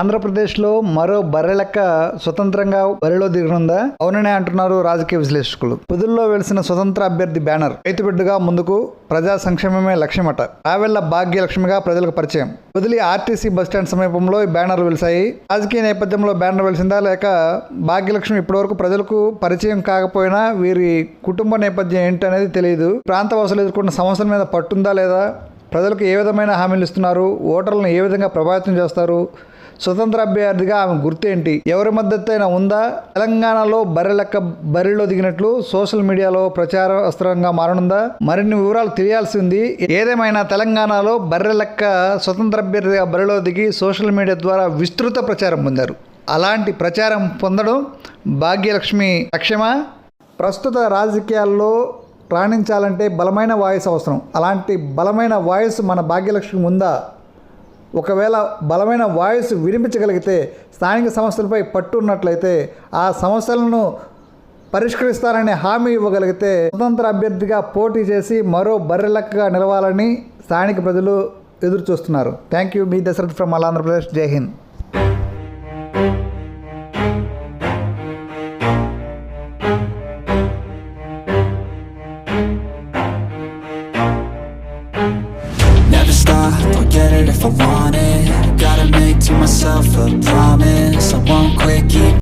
ఆంధ్రప్రదేశ్లో మరో బర్రెలెక్క స్వతంత్రంగా బరిలో దిగనుందా? అవుననే అంటున్నారు రాజకీయ విశ్లేషకులు. పొదుల్లో వెలిసిన స్వతంత్ర అభ్యర్థి బ్యానర్ రైతు బిడ్డగా ముందుకు ప్రజా సంక్షేమమే లక్ష్యమట. రావెళ్ళ భాగ్యలక్ష్మిగా ప్రజలకు పరిచయం. పుదిలి ఆర్టీసీ బస్టాండ్ సమీపంలో ఈ బ్యానర్లు వెలిసాయి రాజకీయ నేపథ్యంలో బ్యానర్ వెలిసిందా లేక భాగ్యలక్ష్మి ఇప్పటివరకు ప్రజలకు పరిచయం కాకపోయినా వీరి కుటుంబ నేపథ్యం ఏంటనేది తెలియదు. ప్రాంతవాసులు ఎదుర్కొన్న సమస్యల మీద పట్టుందా లేదా? ప్రజలకు ఏ విధమైన హామీలు ఇస్తున్నారు? ఓటర్లను ఏ విధంగా ప్రభావితం చేస్తారు? స్వతంత్ర అభ్యర్థిగా ఆమె గుర్తేంటి ఎవరి మద్దతు అయినా ఉందా? తెలంగాణలో బర్రె లెక్క బరిలో దిగినట్లు సోషల్ మీడియాలో ప్రచార అస్త్రంగా మారనుందా? మరిన్ని వివరాలు తెలియాల్సి ఉంది ఏదేమైనా తెలంగాణలో బర్రె లెక్క స్వతంత్ర అభ్యర్థిగా బరిలో దిగి సోషల్ మీడియా ద్వారా విస్తృత ప్రచారం పొందారు. అలాంటి ప్రచారం పొందడం భాగ్యలక్ష్మి లక్ష్యమా? ప్రస్తుత రాజకీయాల్లో రాణించాలంటే బలమైన వాయిస్ అవసరం. అలాంటి బలమైన వాయిస్ మన భాగ్యలక్ష్మి ఉందా ఒకవేళ బలమైన వాయిస్ వినిపించగలిగితే స్థానిక సమస్యలపై పట్టు ఉన్నట్లయితే ఆ సమస్యలను పరిష్కరిస్తారనే హామీ ఇవ్వగలిగితే స్వతంత్ర అభ్యర్థిగా పోటీ చేసి మరో బర్రెలక్కగా నిలవాలని స్థానిక ప్రజలు ఎదురు చూస్తున్నారు thank you me Dasharath from all Andhra Pradesh. Jai Hind. a promise. I won't quit keep